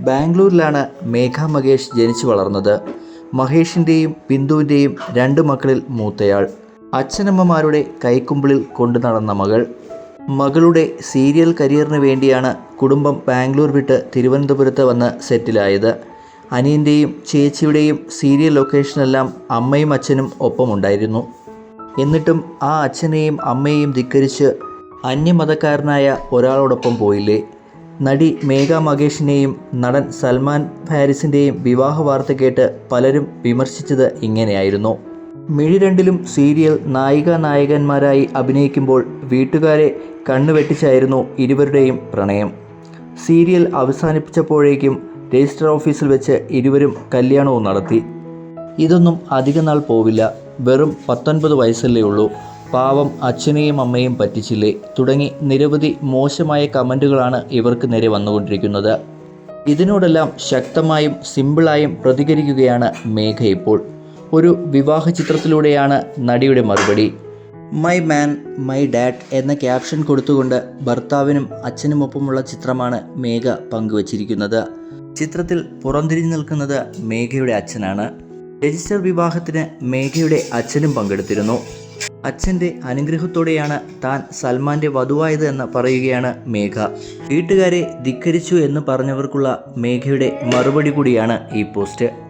ബാംഗ്ലൂരിലാണ് മേഘ മഹേഷ് ജനിച്ചു വളർന്നത്. മഹേഷിന്റെയും ബിന്ദുവിന്റെയും രണ്ട് മക്കളിൽ മൂത്തയാൾ. അച്ഛനമ്മമാരുടെ കൈക്കുമ്പിളിൽ കൊണ്ടു നടന്ന മകൾ. മകളുടെ സീരിയൽ കരിയറിന് വേണ്ടിയാണ് കുടുംബം ബാംഗ്ലൂർ വിട്ട് തിരുവനന്തപുരത്ത് വന്ന് സെറ്റിലായത്. അനിയന്റെയും ചേച്ചിയുടെയും സീരിയൽ ലൊക്കേഷനെല്ലാം അമ്മയും അച്ഛനും ഒപ്പമുണ്ടായിരുന്നു. എന്നിട്ടും ആ അച്ഛനെയും അമ്മയെയും ധിക്കരിച്ച് അന്യമതക്കാരനായ ഒരാളോടൊപ്പം പോയില്ലേ? നടി മേഘ മകേഷിന്റെയും നടൻ സൽമാൻ ഹാരിസിന്റെയും വിവാഹ വാർത്ത കേട്ട് പലരും വിമർശിച്ചത് ഇങ്ങനെയായിരുന്നു. മിഴി രണ്ടിലും സീരിയൽ നായിക നായകന്മാരായി അഭിനയിക്കുമ്പോൾ വീട്ടുകാരെ കണ്ണുവെട്ടിച്ചായിരുന്നു ഇരുവരുടെയും പ്രണയം. സീരിയൽ അവസാനിപ്പിച്ചപ്പോഴേക്കും രജിസ്റ്റർ ഓഫീസിൽ വെച്ച് ഇരുവരും കല്യാണവും നടത്തി. ഇതൊന്നും അധികനാൾ പോവില്ല. വെറും പത്തൊൻപത് വയസ്സല്ലേ ഉള്ളൂ. പാവം അച്ഛനെയും അമ്മയും പറ്റിച്ചില്ലേ? തുടങ്ങി നിരവധി മോശമായ കമന്റുകളാണ് ഇവർക്ക് നേരെ വന്നുകൊണ്ടിരിക്കുന്നത്. ഇതിനോടെല്ലാം ശക്തമായും സിമ്പിളായും പ്രതികരിക്കുകയാണ് മേഘ ഇപ്പോൾ. ഒരു വിവാഹ ചിത്രത്തിലൂടെയാണ് നടിയുടെ മറുപടി. മൈ മാൻ മൈ ഡാഡ് എന്ന ക്യാപ്ഷൻ കൊടുത്തുകൊണ്ട് ഭർത്താവിനും അച്ഛനുമൊപ്പമുള്ള ചിത്രമാണ് മേഘ പങ്കുവച്ചിരിക്കുന്നത്. ചിത്രത്തിൽ പുറംതിരിഞ്ഞു നിൽക്കുന്നത് മേഘയുടെ അച്ഛനാണ്. രജിസ്റ്റർ വിവാഹത്തിന് മേഘയുടെ അച്ഛനും പങ്കെടുത്തിരുന്നു. അച്ഛന്റെ അനുഗ്രഹത്തോടെയാണ് താൻ സൽമാന്റെ വധുവായത് എന്ന് പറയുകയാണ് മേഘ. വീട്ടുകാരെ ധിക്കരിച്ചു എന്ന് പറഞ്ഞവർക്കുള്ള മേഘയുടെ മറുപടി കൂടിയാണ് ഈ പോസ്റ്റ്.